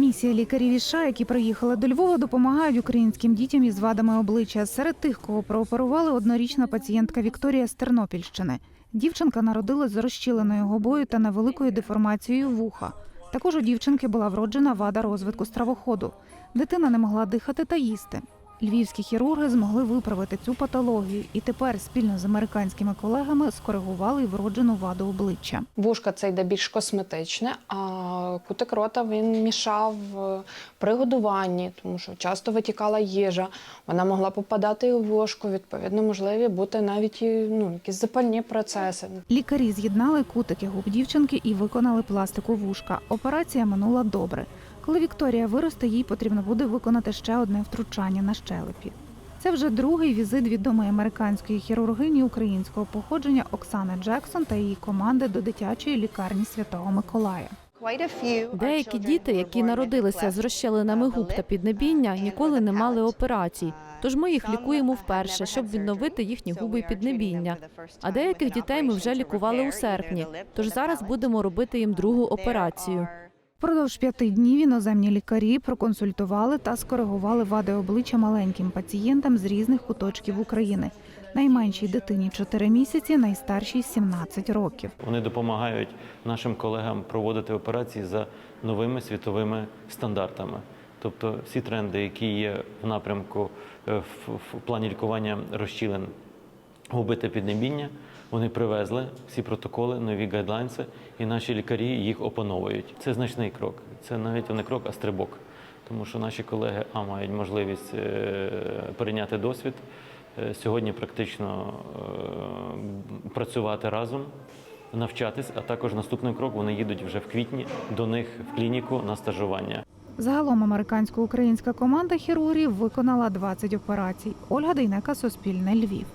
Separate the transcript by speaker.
Speaker 1: Місія лікарів іша, які приїхали до Львова, допомагають українським дітям із вадами обличчя. Серед тих, кого прооперували, однорічна пацієнтка Вікторія з Тернопільщини. Дівчинка народилась з розщіленою губою та невеликою деформацією вуха. Також у дівчинки була вроджена вада розвитку стравоходу. Дитина не могла дихати та їсти. Львівські хірурги змогли виправити цю патологію і тепер спільно з американськими колегами скоригували вроджену ваду обличчя.
Speaker 2: Вушка це йде більш косметичне, а кутик рота він мішав е, при годуванні, тому що часто витікала їжа, вона могла попадати і у вушку, відповідно, можливі бути навіть і ну, якісь запальні процеси.
Speaker 1: Лікарі з'єднали кутики губ дівчинки і виконали пластику вушка. Операція минула добре. Коли Вікторія виросте, їй потрібно буде виконати ще одне втручання на щелепі. Це вже другий візит відомої американської хірургині українського походження Оксани Джексон та її команди до дитячої лікарні Святого Миколая.
Speaker 3: Деякі діти, які народилися з розщелинами губ та піднебіння, ніколи не мали операцій. Тож ми їх лікуємо вперше, щоб відновити їхні губи і піднебіння. А деяких дітей ми вже лікували у серпні. Тож зараз будемо робити їм другу операцію.
Speaker 1: Впродовж п'яти днів іноземні лікарі проконсультували та скоригували вади обличчя маленьким пацієнтам з різних куточків України. Найменшій дитині 4 місяці, найстаршій 17 років.
Speaker 4: Вони допомагають нашим колегам проводити операції за новими світовими стандартами. Тобто всі тренди, які є в напрямку е, в, плані лікування розчілин губи та піднебіння, вони привезли всі протоколи, нові гайдлайнси, і наші лікарі їх опановують. Це значний крок. Це навіть не крок, а стрибок. Тому що наші колеги а мають можливість е, перейняти досвід. е, Сьогодні практично е, працювати разом, навчатись, а також наступний крок вони їдуть вже в квітні до них в клініку на стажування.
Speaker 1: Загалом американсько-українська команда хірургів виконала 20 операцій. Ольга Дейнека, Суспільне, Львів.